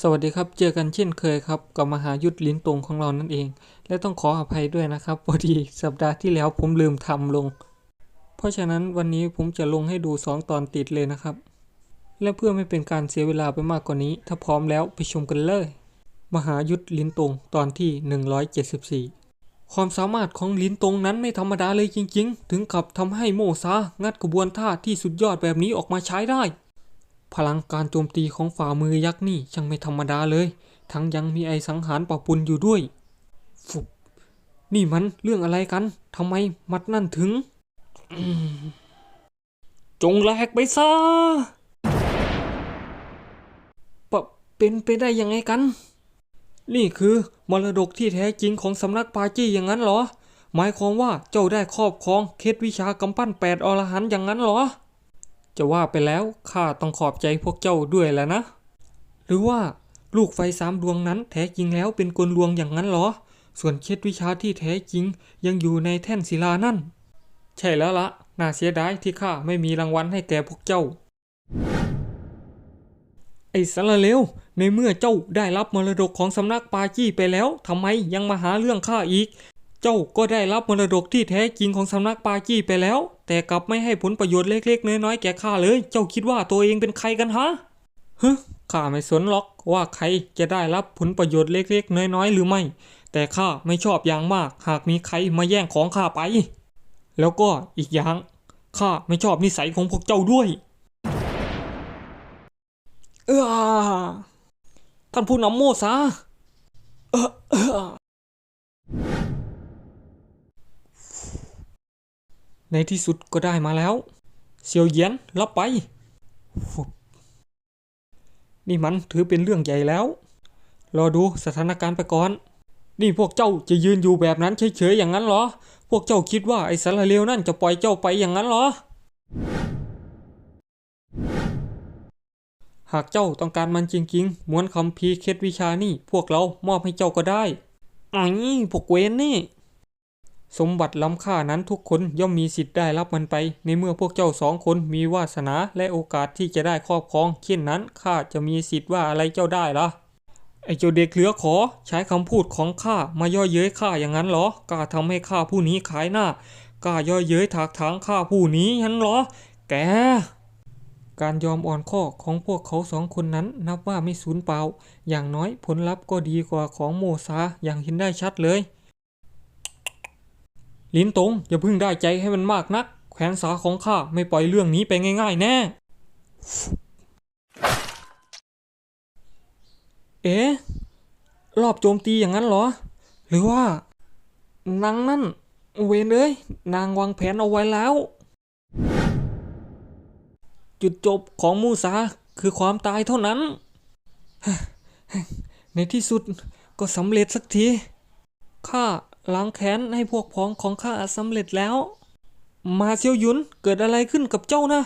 สวัสดีครับ เจอกันเช่นเคยครับ กับมหายุทธลิ้นตรงของเรานั่นเอง และต้องขออภัยด้วยนะครับพอดีสัปดาห์ที่แล้วผมลืมทำลง เพราะฉะนั้นวันนี้ผมจะลงให้ดู 2 ตอนติดเลยนะครับ และเพื่อไม่เป็นการเสียเวลาไปมากกว่านี้ ถ้าพร้อมแล้วไปชมกันเลย มหายุทธลิ้นตรงตอนที่ 174 ความสามารถของลิ้นตรงนั้นไม่ธรรมดาเลยจริง ๆ ถึงกับทำให้โมซางัดกระบวนท่าที่สุดยอดแบบนี้ออกมาใช้ได้ พลังการโจมตีของฝ่ามือยักษ์นี่ช่างไม่ธรรมดาเลย ทั้งยังมีไอสังหารปะปุนอยู่ด้วย ฟุบนี่มันเรื่องอะไรกันทำไมมัดนั่นถึง จงแหลกไปซะปะเป็นไปได้ยังไงกัน นี่คือมรดกที่แท้จริงของสำนักปาจี้อย่างนั้นเหรอ หมายความว่าเจ้าได้ครอบครองเคล็ดวิชากำปั้นแปดอรหันอย่างนั้นเหรอ จะว่าไปแล้วข้าต้องขอบใจพวกเจ้าด้วยแล้วนะ หรือว่าลูกไฟสามดวงนั้นแท้จริงแล้วเป็นกลลวงอย่างนั้นเหรอ ส่วนเคล็ดวิชาที่แท้จริงยังอยู่ในแท่นศิลานั่น ใช่แล้วละน่าเสียดายที่ข้าไม่มีรางวัลให้แก่พวกเจ้า ไอ้สารเลวในเมื่อเจ้าได้รับมรดกของสำนักปาจี้ไปแล้วทำไมยังมาหาเรื่องข้าอีก เจ้าก็ได้รับมรดกที่แท้จริงของสำนักปาจี้ไปแล้ว แต่กลับไม่ให้ผลประโยชน์เล็กๆ น้อยๆ แก่ข้าเลย เจ้าคิดว่าตัวเองเป็นใครกันฮะฮึข้าไม่สนหรอกว่าใครจะได้รับผลประโยชน์เล็กๆ น้อยๆ หรือไม่ แต่ข้าไม่ชอบอย่างมาก หากมีใครมาแย่งของข้าไป แล้วก็อีกอย่างข้าไม่ชอบนิสัยของพวกเจ้าด้วย เออท่านผู้นำโมซาเออเออ ในที่สุดก็ได้มาแล้ว เซียวเยียนรับไป นี่มันถือเป็นเรื่องใหญ่แล้ว รอดูสถานการณ์ไปก่อน นี่พวกเจ้าจะยืนอยู่แบบนั้นเฉยๆอย่างนั้นเหรอ พวกเจ้าคิดว่าไอ้สารเลวนั่นจะปล่อยเจ้าไปอย่างนั้นเหรอ หากเจ้าต้องการมันจริงๆม้วนคำพีเคล็ดวิชานี่ พวกเรามอบให้เจ้าก็ได้ไอ้พวกเวนนี่ สมบัติล้ำค่านั้นทุกคนย่อมมีสิทธิ์ได้รับมันไป ในเมื่อพวกเจ้าสองคนมีวาสนาและโอกาสที่จะได้ครอบครองเช่นนั้นข้าจะมีสิทธิ์ว่าอะไรเจ้าได้ล่ะไอเจ้าเด็กเหลือขอใช้คำพูดของข้ามาย่อเย้ยข้าอย่างนั้นเหรอกล้าทำให้ข้าผู้นี้ขายหน้ากล้าย่อเย้ยถากถางข้าผู้นี้งั้นเหรอ แก การยอมอ่อนข้อของพวกเขาสองคนนั้นนับว่าไม่สูญเปล่า อย่างน้อยผลลัพธ์ก็ดีกว่าของโมซาอย่างเห็นได้ชัดเลย ลิ้นตรงอย่าเพิ่งได้ใจให้มันมากนัก แขวนสาของข้าไม่ปล่อยเรื่องนี้ไปง่ายๆแน่ เอ๊ะ รอบโจมตีอย่างนั้นเหรอ หรือว่า นางนั่น เวนเอ้ย นางวางแผนเอาไว้แล้ว จุดจบของมูซาคือความตายเท่านั้น ในที่สุดก็สำเร็จสักที ข้า ล้างแค้นให้พวกพ้องของข้าสำเร็จแล้ว มาเซียวหยุนเกิดอะไรขึ้นกับเจ้านะ